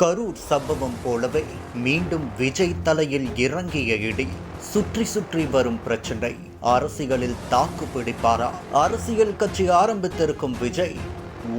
கரூர் சம்பவம் போலவே மீண்டும் விஜய் தலையில் இறங்கிய இடி சுற்றி சுற்றி வரும் பிரச்சனை. அரசியலில் தாக்கு பிடிப்பாரா? அரசியல் கட்சி ஆரம்பித்திருக்கும் விஜய்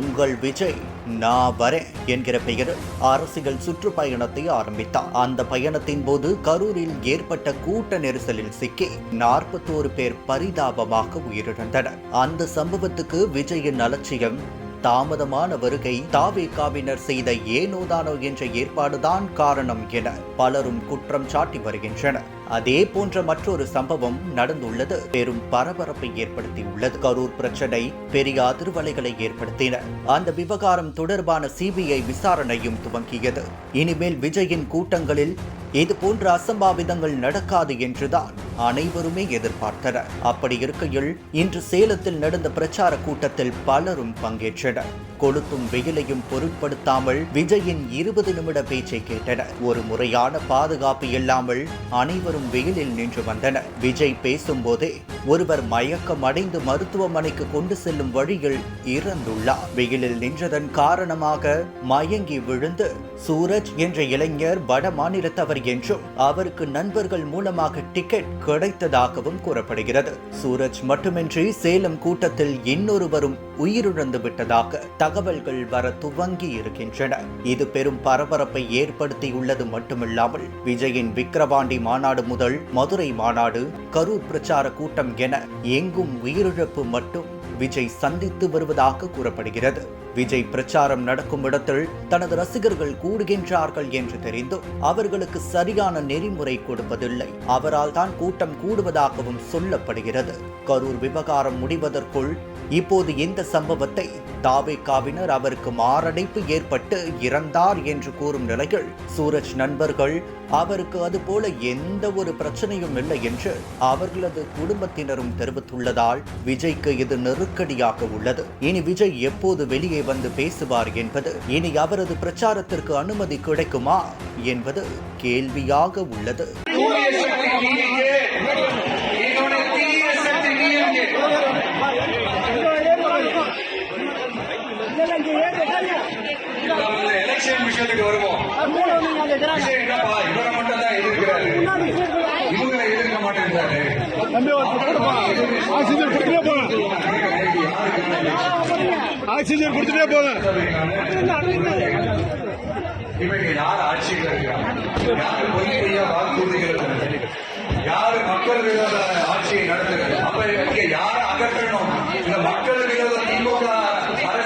உங்கள் விஜய் நான் வரேன் என்கிற பெயரில் அரசியல் சுற்றுப்பயணத்தை ஆரம்பித்தார். அந்த பயணத்தின் போது கரூரில் ஏற்பட்ட கூட்ட நெரிசலில் சிக்கி நாற்பத்தோரு பேர் பரிதாபமாக உயிரிழந்தனர். அந்த சம்பவத்துக்கு விஜயின் அலட்சியம் தாமதமான வருகை தாவேகாவினர் செய்த ஏனோதானோ என்ற ஏற்பாடுதான் காரணம் என பலரும் குற்றம் சாட்டி வருகின்றனர். அதே போன்ற மற்றொரு சம்பவம் நடந்துள்ளது. பெரும் பரபரப்பை ஏற்படுத்தியுள்ளது. கரூர் பிரச்சனை பெரிய அதிர்வலைகளை ஏற்படுத்தின. அந்த விவகாரம் தொடர்பான சிபிஐ விசாரணையும் துவங்கியது. இனிமேல் விஜயின் கூட்டங்களில் இது போன்ற அசம்பாவிதங்கள் நடக்காது என்றுதான் அனைவருமே எதிர்பார்த்தனர். அப்படி இருக்கையில் இன்று சேலத்தில் நடந்த பிரச்சார கூட்டத்தில் பலரும் பங்கேற்றனர். கொளுத்தும் வெயிலையும் பொருட்படுத்தாமல் விஜயின் இருபது நிமிட பேச்சை கேட்டனர். ஒரு முறையான பாதுகாப்பு இல்லாமல் அனைவரும் வெயிலில் நின்று வந்தனர். விஜய் பேசும்போதே ஒருவர் மயக்கம் அடைந்து மருத்துவமனைக்கு கொண்டு செல்லும் வழியில் இறந்துள்ளார். வெயிலில் நின்றதன் காரணமாக மயங்கி விழுந்து சூரஜ் என்ற இளைஞர் வட மாநிலத்தவர் என்றும் அவருக்கு நண்பர்கள் மூலமாக டிக்கெட் கிடைத்ததாகவும் கூறப்படுகிறது. சூரஜ் மட்டுமின்றி சேலம் கூட்டத்தில் இன்னொருவரும் உயிரிழந்து விட்டதாக தகவல்கள் வர துவங்கி இருக்கின்றன. இது பெரும் பரபரப்பை ஏற்படுத்தியுள்ளது மட்டுமில்லாமல் விஜயின் விக்கிரவாண்டி மாநாடு முதல் மதுரை மாநாடு கரூர் பிரச்சார கூட்டம் என எங்கும் உயிரிழப்பு மட்டும் விஜய் சந்தித்து வருவதாக கூறப்படுகிறது. விஜய் பிரச்சாரம் நடக்கும் இடத்தில் தனது ரசிகர்கள் கூடுகின்றார்கள் என்று தெரிந்தும் அவர்களுக்கு சரியான நெறிமுறை கொடுப்பதில்லை. அவரால் தான் கூட்டம் கூடுவதாகவும் சொல்லப்படுகிறது. கரூர் விவகாரம் முடிவதற்குள் இப்போது இந்த சம்பவத்தை தாவேக்காவினர் அவருக்கு மாரடைப்பு ஏற்பட்டு இறந்தார் என்று கூறும் நிலையில் சூரஜ் நண்பர்கள் அவருக்கு அதுபோல எந்த ஒரு பிரச்சனையும் இல்லை என்று அவர்களது குடும்பத்தினரும் தெரிவித்துள்ளதால் விஜய்க்கு இது நெருக்கடியாக உள்ளது. இனி விஜய் எப்போது வெளியே வந்து பேசுவார் என்பது இனி அவரது பிரச்சாரத்திற்கு அனுமதி கிடைக்குமா என்பது கேள்வியாக உள்ளது. விஷயத்துக்கு வருவோம். விஷயம் என்னப்பா இவரை மட்டும் தான் எதிர்க்கிறாரு. இவங்களை எதிர்க்க மாட்டேங்கிறாரு ஆக்சிஜன் கொடுத்துட்டே போங்க. ஆக்சிஜன் கொடுத்துட்டே போங்க. இவங்க யார் ஆட்சியில் இருக்காங்க யாரு பொய் பொய்யா வாக்குறுதிகள்? யாரு மக்கள் விரோத ஆட்சியை நடத்துறது